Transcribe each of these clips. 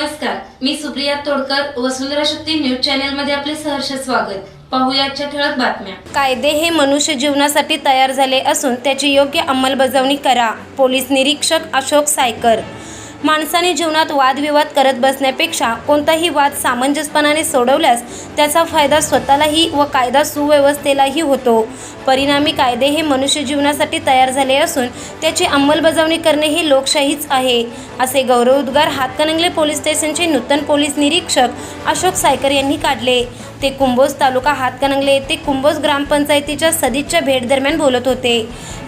नमस्कार मी सुप्रिया तोडकर वसुंधरा शक्ती न्यूज चॅनलमध्ये आपले सहर्ष स्वागत. पाहूया ठळक बातम्या. कायदे हे मनुष्य जीवनासाठी तयार झाले असून त्याची योग्य अंमलबजावणी करा पोलीस निरीक्षक अशोक सायकर. माणसाने जीवनात वादविवाद करत बसण्यापेक्षा कोणताही वाद सामंजस्यपणाने सोडवल्यास त्याचा फायदा स्वतःलाही व कायदा सुव्यवस्थेलाही होतो. परिणामी कायदे हे मनुष्य जीवनासाठी तयार झाले असून त्याची अंमलबजावणी करणे हे लोकशाहीच आहे असे गौरवोद्गार हातकणंगले पोलीस स्टेशनचे नूतन पोलीस निरीक्षक अशोक सायकर यांनी काढले. ते कुंभोज तालुका हातकणंगले येथे कुंभोज ग्रामपंचायतीच्या सदिच्छा भेट दरम्यान बोलत होते.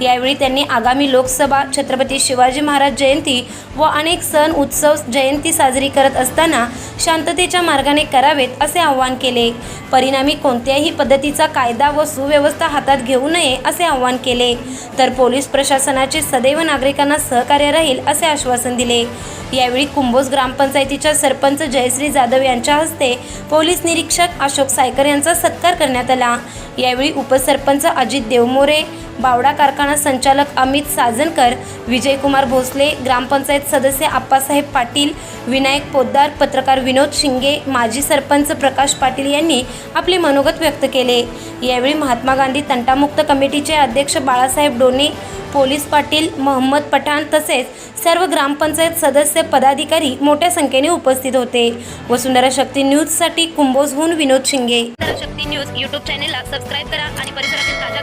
यावेळी त्यांनी आगामी लोकसभा छत्रपती शिवाजी महाराज जयंती व अनेक सण उत्सव जयंती साजरी करत असताना शांततेच्या मार्गाने करावेत असे आवाहन केले. परिणामी कोणत्याही पद्धतीचा कायदा व सुव्यवस्था हातात घेऊ नये असे आवाहन केले. तर पोलीस प्रशासनाचे सदैव नागरिकांना सहकार्य राहील असे आश्वासन दिले. यावेळी कुंभोज ग्रामपंचायतीच्या सरपंच जयश्री जाधव यांच्या हस्ते पोलीस निरीक्षक अशोक सायकर यांचा सत्कार करण्यात आला. यावेळी उपसरपंच अजित देवमोरे बावडा कारखाना संचालक अमित साजनकर विजयकुमार भोसले ग्रामपंचायत सदस्य आप्पासाहेब पाटील विनायक पोद्दार पत्रकार विनोद शिंगे माजी सरपंच प्रकाश पाटील यांनी आपले मनोगत व्यक्त केले. यावेळी महात्मा गांधी तंटामुक्त कमिटीचे अध्यक्ष बाळासाहेब डोने पोलीस पाटील महम्मद पठाण तसेच सर्व ग्रामपंचायत सदस्य पदाधिकारी मोठ्या संख्येने उपस्थित होते. वसुंधरा शक्ती न्यूजसाठी कुंभोजहून विनोद शिंगे. शक्ती न्यूज यूट्यूब चॅनेलला सबस्क्राईब करा आणि परिसरातील ताज्या